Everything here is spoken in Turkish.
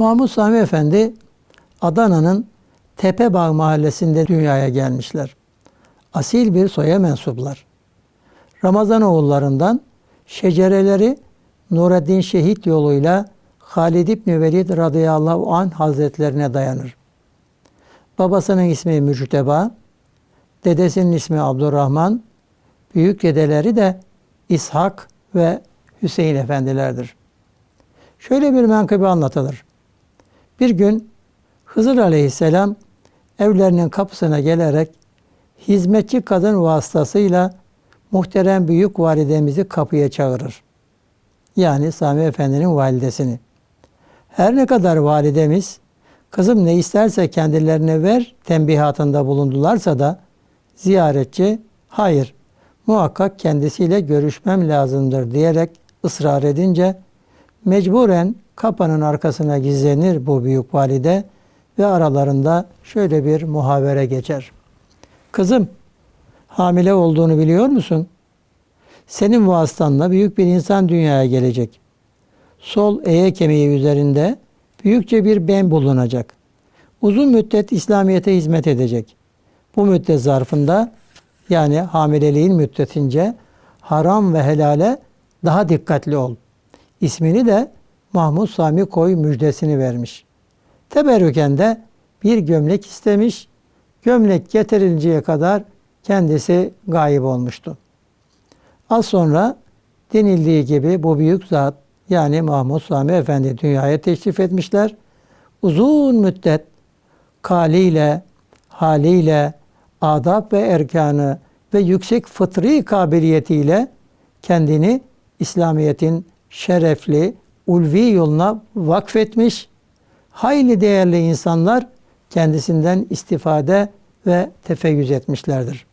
Mahmut Sami Efendi Adana'nın Tepebağ mahallesinde dünyaya gelmişler. Asil bir soya mensuplar. Ramazan oğullarından şecereleri Nureddin Şehit yoluyla Halid İbni Velid radıyallahu anh hazretlerine dayanır. Babasının ismi Mücteba, dedesinin ismi Abdurrahman, büyük dedeleri de İshak ve Hüseyin efendilerdir. Şöyle bir menkıbe anlatılır. Bir gün Hızır aleyhisselam evlerinin kapısına gelerek hizmetçi kadın vasıtasıyla muhterem büyük validemizi kapıya çağırır. Yani Sami Efendi'nin validesini. Her ne kadar validemiz kızım ne isterse kendilerine ver tembihatında bulundularsa da ziyaretçi hayır muhakkak kendisiyle görüşmem lazımdır diyerek ısrar edince mecburen kapının arkasına gizlenir bu büyük valide ve aralarında şöyle bir muhavere geçer. Kızım hamile olduğunu biliyor musun? Senin vasıtanla büyük bir insan dünyaya gelecek. Sol eye kemiği üzerinde büyükçe bir ben bulunacak. Uzun müddet İslamiyet'e hizmet edecek. Bu müddet zarfında yani hamileliğin müddetince haram ve helale daha dikkatli ol. İsmini de Mahmud Sami Koy müjdesini vermiş. Teberrüken de bir gömlek istemiş. Gömlek getirilinceye kadar kendisi gayip olmuştu. Az sonra denildiği gibi bu büyük zat yani Mahmud Sami Efendi dünyaya teşrif etmişler. Uzun müddet kaliyle, haliyle, adab ve erkanı ve yüksek fıtri kabiliyetiyle kendini İslamiyet'in şerefli, ulvi yoluna vakfetmiş, hayli değerli insanlar kendisinden istifade ve tefeyyüz etmişlerdir.